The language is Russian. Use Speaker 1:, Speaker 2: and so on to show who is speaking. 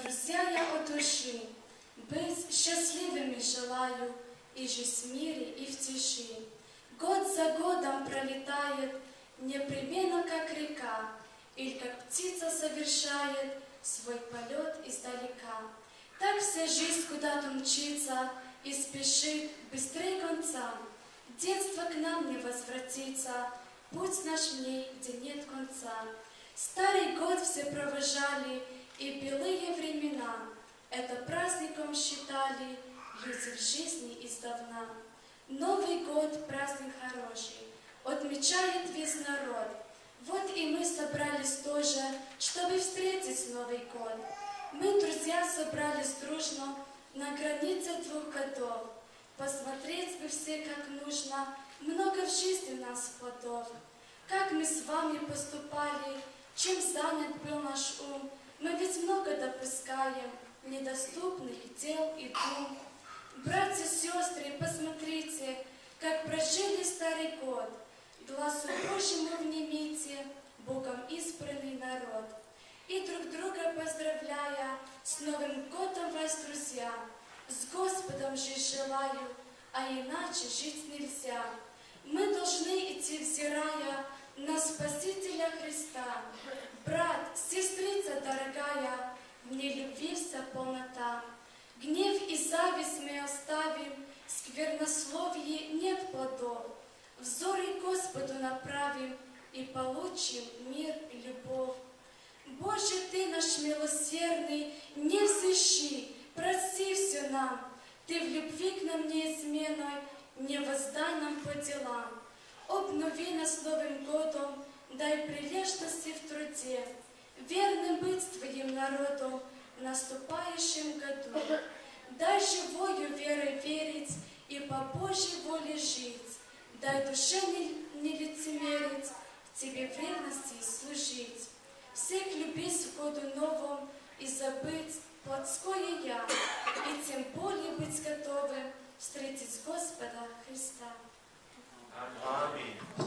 Speaker 1: друзья, я от души, быть счастливыми желаю, и жить в мире, и в тиши. Год за годом пролетает, непременно как река, или как птица совершает свой полет издалека. Так вся жизнь куда-то мчится и спешит быстрее конца. Детство к нам не возвратится, путь наш в ней, где нет конца. Старый год все провожали, и белые времена это праздником считали люди в жизни издавна. Новый год – праздник хороший, отмечает весь народ. Вот и мы собрались тоже, чтобы встретить Новый год. Мы, друзья, собрались дружно на границе двух годов. Посмотреть бы все, как нужно, много в жизни нас плодов. Как мы с вами поступали, чем занят был наш ум, мы ведь много допускаем недоступных дел и дум. Братья, сестры, посмотрите, как прожили старый год. Глазу Божьему внимите, Богом избранный народ. И друг друга поздравляя, с Новым годом вас, друзья, с Господом жить желаю, а иначе жить нельзя. Мы должны идти, мне любви вся полнота. Гнев и зависть мы оставим, сквернословие нет плодов. Взоры Господу направим и получим мир и любовь. Боже, Ты наш милосердный, не взыщи, прости все нам. Ты в любви к нам неизменной, не воздай нам по делам. Обнови нас Новым годом, дай прилежности в труде, верным быть Твоим народом в наступающем году. Дай живою верой верить и по Божьей воле жить. Дай душе не, не лицемерить, в Тебе в ревности служить. Всех любить в году новом и забыть плотское я, и тем более быть готовым встретить Господа Христа.
Speaker 2: Аминь.